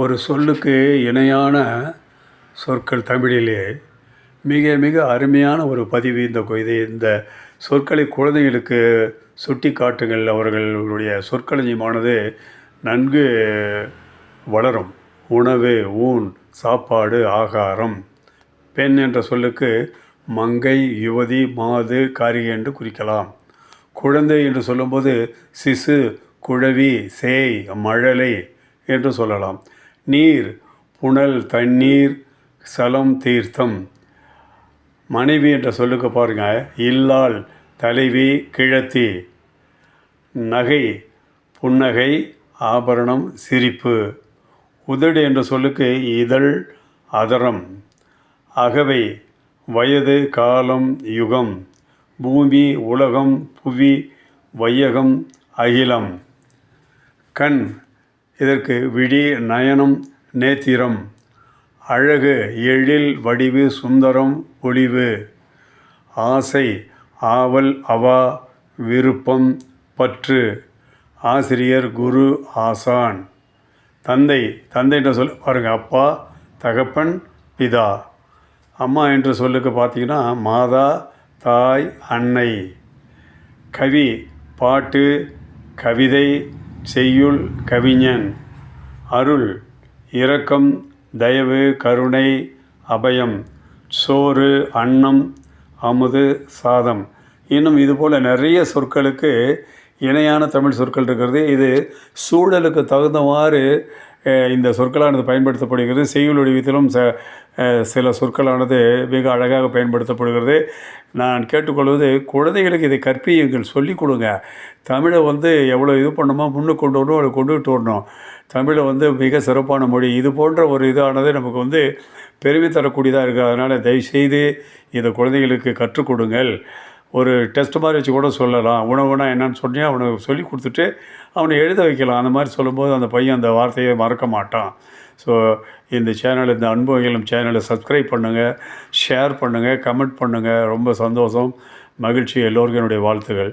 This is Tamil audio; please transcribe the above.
ஒரு சொல்லுக்கு இணையான சொற்கள் தமிழிலே மிக மிக அருமையான ஒரு பதிவு இந்த இது இந்த சொற்களை குழந்தைகளுக்கு சுட்டி காட்டுங்கள். அவர்களுடைய சொற்களஞ்சியமானது நன்கு வளரும். உணவு ஊன் சாப்பாடு ஆகாரம் பெண் என்ற சொல்லுக்கு மங்கை யுவதி மாது காரிகை என்று குறிக்கலாம். குழந்தை என்று சொல்லும்போது சிசு குழவி சேய் மழலை என்று சொல்லலாம். நீர் புனல் தண்ணீர் சலம் தீர்த்தம். மனைவி என்ற சொல்லுக்கு பாருங்கள் இல்லாள் தலைவி கிழத்தி. நகை புன்னகை ஆபரணம் சிரிப்பு. உதடு என்ற சொல்லுக்கு இதழ் அதரம். அகவை வயது காலம் யுகம். பூமி உலகம் புவி வையகம் அகிலம். கண் இதற்கு விழி நயனம் நேத்திரம் அழகு எழில் வடிவு சுந்தரம் ஒளிவு ஆசை ஆவல் அவா விருப்பம் பற்று ஆசிரியர் குரு ஆசான் தந்தை தந்தை என்று சொல் பாருங்கள் அப்பா தகப்பன் பிதா. அம்மா என்ற சொல்லுக்கு பார்த்தீங்கன்னா மாதா தாய் அன்னை. கவி பாட்டு கவிதை செய்யுள் கவிஞன். அருள் இரக்கம் தயவு கருணை அபயம் சோறு அன்னம் அமுது சாதம். இன்னும் இதுபோல் நிறைய சொற்களுக்கு இணையான தமிழ் சொற்கள் இருக்கிறது. இது சூழலுக்கு தகுந்தவாறு இந்த சொற்களானது பயன்படுத்தப்படுகிறது. செய்யுள் வடிவத்திலும் ச சில சொற்களானது மிக அழகாக பயன்படுத்தப்படுகிறது. நான் கேட்டுக்கொள்வது குழந்தைகளுக்கு இதை கற்பியுங்கள் சொல்லிக் கொடுங்க. தமிழை வந்து எவ்வளோ இது பண்ணணுமோ முன்னுக்கு கொண்டு வரணும் அதை கொண்டுகிட்டு வரணும். தமிழை வந்து மிக சிறப்பான மொழி. இது போன்ற ஒரு இதானது நமக்கு வந்து பெருமை தரக்கூடியதாக இருக்குது. அதனால் தயவுசெய்து இதை குழந்தைகளுக்கு கற்றுக் கொடுங்கள். ஒரு டெஸ்ட் மாதிரி வச்சு கூட சொல்லலாம். உணவுனா என்னன்னு சொல்லி அவனுக்கு சொல்லி கொடுத்துட்டு அவனை எழுத வைக்கலாம். அந்த மாதிரி சொல்லும்போது அந்த பையன் அந்த வார்த்தையை மறக்க மாட்டான். ஸோ இந்த சேனல் இந்த அன்பு சேனலை சப்ஸ்கிரைப் பண்ணுங்கள் ஷேர் பண்ணுங்கள் கமெண்ட் பண்ணுங்கள் ரொம்ப சந்தோஷம். மகிழ்ச்சி. எல்லோருக்கும் என்னுடைய வாழ்த்துகள்.